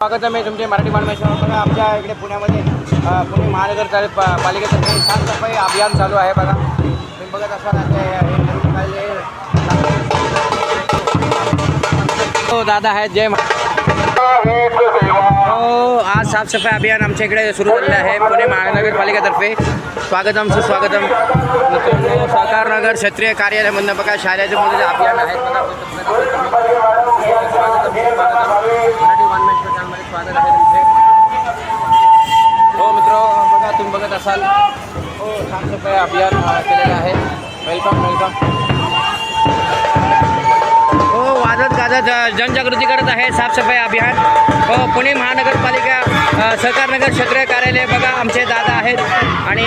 स्वागत आहे तुमचे मराठी मानवेश्वर आमच्या इकडे पुण्यामध्ये पुणे महानगर पा- पालिकेतर्फे साफसफाई अभियान चालू आहे बघा. तुम्ही बघत असाल हो दादा आहेत जय हो आज साफसफाई अभियान आमच्या इकडे सुरू झालेलं आहे पुणे महानगरपालिकेतर्फे. स्वागतम सुस्वागतम सहकारनगर क्षेत्रीय कार्यालय म्हणून कार्यालयामधनं बघा शाळेचे मुलं अभियान आहेत बघा स्वागतम सुस्वागतम आहे तुमचे. हो मित्र बघा तुम्ही बघत असाल. हो साफसफाई अभियान केलेलं आहे. वेलकम वेलकम हो वाजत गाजत जनजागृती करत आहे साफसफाई अभियान. हो पुणे महानगरपालिका सहकारनगर सहकार क्षेत्रीय कार्यालय बघा आमचे दादा आहेत. आणि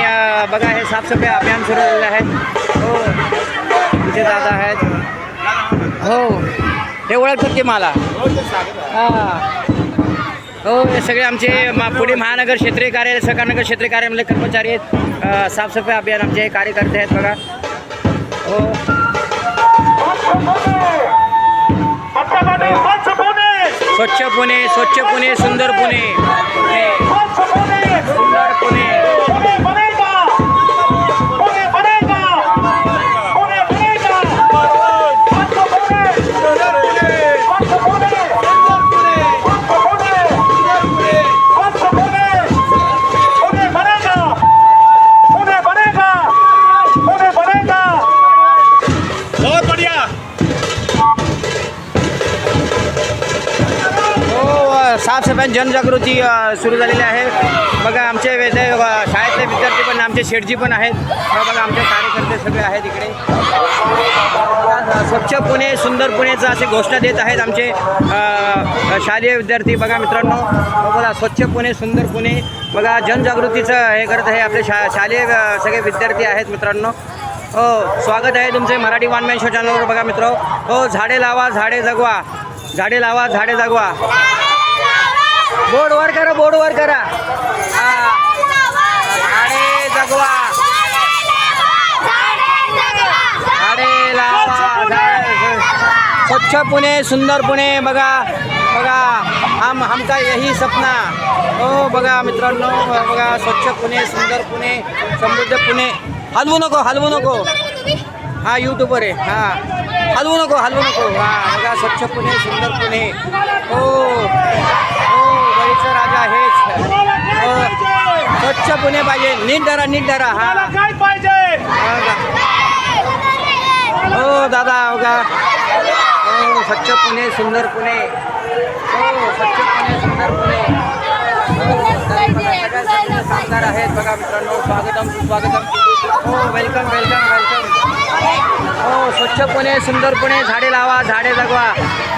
बघा हे साफसफाई अभियान सुरू झालेलं आहे. हो आमचे दादा आहेत. हो हे ओळखतात की मला? हां. हो हे सगळे आमचे मा- पुणे महानगर क्षेत्रीय कार्यालय सहकार नगर क्षेत्रीय कार्यालयामधले कर्मचारी आहेत. साफसफाई अभियान आमचे कार्यकर्ते आहेत बघा. हो. स्वच्छ पुणे स्वच्छ पुणे. स्वच्छ पुणे सुंदर पुणे. साफसफाई जनजागृती सुरू झालेली आहे. बघा आमचे वेदे शाळेतले विद्यार्थी पण आमचे शेटजी पण आहेत. हो, बघा आमचे कार्यकर्ते सगळे आहेत इकडे. स्वच्छ पुणे सुंदर पुणेचं असे घोषणा देत आहेत आमचे शालेय विद्यार्थी. बघा मित्रांनो हो, बघा स्वच्छ पुणे सुंदर पुणे. बघा जनजागृतीचं हे करत आहे आपले शा शालेय सगळे विद्यार्थी आहेत मित्रांनो. हो स्वागत आहे तुमचे मराठी वानमॅन शो चॅनलवर बघा मित्र. हो झाडे लावा झाडे जगवा. झाडे लावा झाडे जगवा. बोर्ड वर करा बोर्ड वर करा. हा. जगवा. स्वच्छ पुणे सुंदर पुणे बघा बघा. हम हमका यही सपना. हो बघा मित्रांनो बघा स्वच्छ पुणे सुंदर पुणे समृद्ध पुणे. हलवू नको हलवू नको. हा यूट्यूबर आहे. हा. हलवू नको हलवू नको. हा बघा स्वच्छ पुणे सुंदर पुणे. हो. बळीचा राजा हेच. हो स्वच्छ पुणे पाहिजे. नीट धरा नीट धरा हा. काय पाहिजे? हा दादा हो का हो स्वच्छ पुणे सुंदर पुणे. हो स्वच्छ पुणे सुंदर पुणे. हो, कामगार आहेत. बघा मित्रांनो स्वागतम सुस्वागतम. हो वेलकम वेलकम वेलकम हो स्वच्छ पुणे सुंदर पुणे. झाडे लावा झाडे जगवा.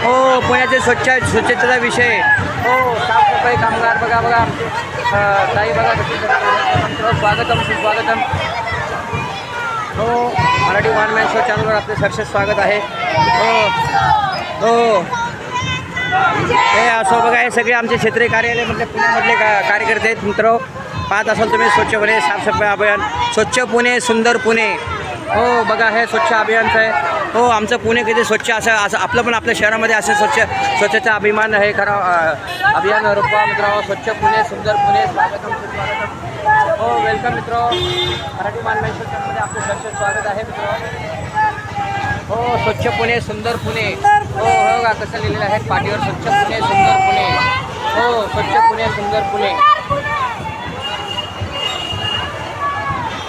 हो पुण्याचे स्वच्छ स्वच्छतेचा विषय. हो साफसफाई कामगार बघा बघा. ताई बघा स्वागतम सुस्वागतम. हो मराठी वन मॅन शो चॅनलवर आपले सरसे स्वागत आहे. हो हो. हे असो बघा हे सगळे आमचे क्षेत्रीय म्हणजे पुण्यामधले का कार्यकर्ते आहेत मित्र. पाहत असाल तुम्ही स्वच्छ पुणे साफसफाई अभियान. स्वच्छ पुणे सुंदर पुणे. हो बघा हे स्वच्छ अभियानचं आहे. हो आमचं पुणे किती स्वच्छ असं असं आपलं पण आपल्या शहरामध्ये असं स्वच्छ स्वच्छता अभिमान हे करा अभियान रुपा मित्र स्वच्छ पुणे सुंदर पुणे स्वागतम सुस्वागतम. हो वेलकम मित्र. मराठी मानवेश्वर आपलं स्वच्छ स्वागत आहे मित्र. हो स्वच्छ पुणे सुंदर पुणे. हो हो, हो का कसं लिहिलेलं आहे पाठीवर स्वच्छ पुणे सुंदर पुणे. हो स्वच्छ पुणे सुंदर पुणे.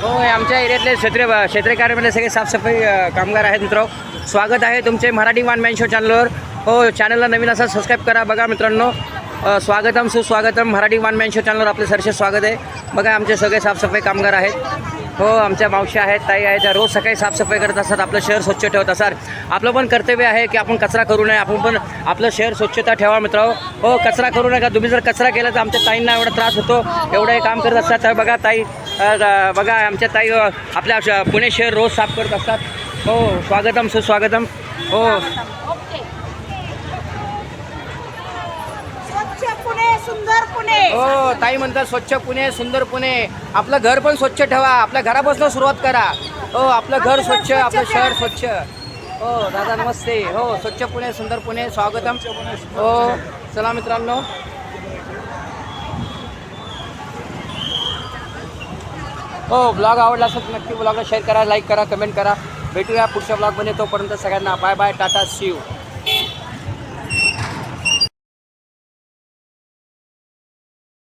हो आमच्या एरियातले क्षेत्र क्षेत्रीय सगळे साफसफाई कामगार आहेत मित्र. स्वागत आहे तुमचे मराठी वन मॅन शो चॅनलवर. हो चॅनलला नवीन असा सबस्क्राईब करा बघा मित्रांनो. स्वागतम सुस्वागतम मराठी वन मॅन शो चॅनलवर आपले सरसे स्वागत आहे. बघा आमचे सगळे साफसफाई कामगार आहेत. हो आमच्या मावशी आहेत ताई आहेत त्या रोज सकाळी साफसफाई करत असतात आपलं शहर स्वच्छ ठेवत असतात. आपलं पण कर्तव्य आहे की आपण कचरा करू नये आपण पण आपलं शहर स्वच्छता ठेवा मित्र. हो कचरा करू नका. तुम्ही जर कचरा केला तर आमच्या ताईंना एवढा त्रास होतो एवढं हे काम करत असतात. तर बघा ताई बघा आमच्या ताई आपल्या श- पुणे शहर रोज साफ करत असतात. हो स्वागतम सुस्वागतम हो ओके स्वच्छ पुणे सुंदर पुणे. हो ताई म्हणतात स्वच्छ पुणे सुंदर पुणे. आपलं घर पण स्वच्छ ठेवा. आपल्या घरापासून सुरुवात करा. हो आपलं घर स्वच्छ आपलं शहर स्वच्छ. हो दादा नमस्ते. हो स्वच्छ पुणे सुंदर पुणे स्वागतम. हो चला मित्रांनो. हो ब्लॉग आवडला असेल नक्की ब्लॉगला शेअर करा लाईक करा कमेंट करा. भेटूया पुढच्या ब्लॉगमध्ये तोपर्यंत सगळ्यांना bye bye tata see you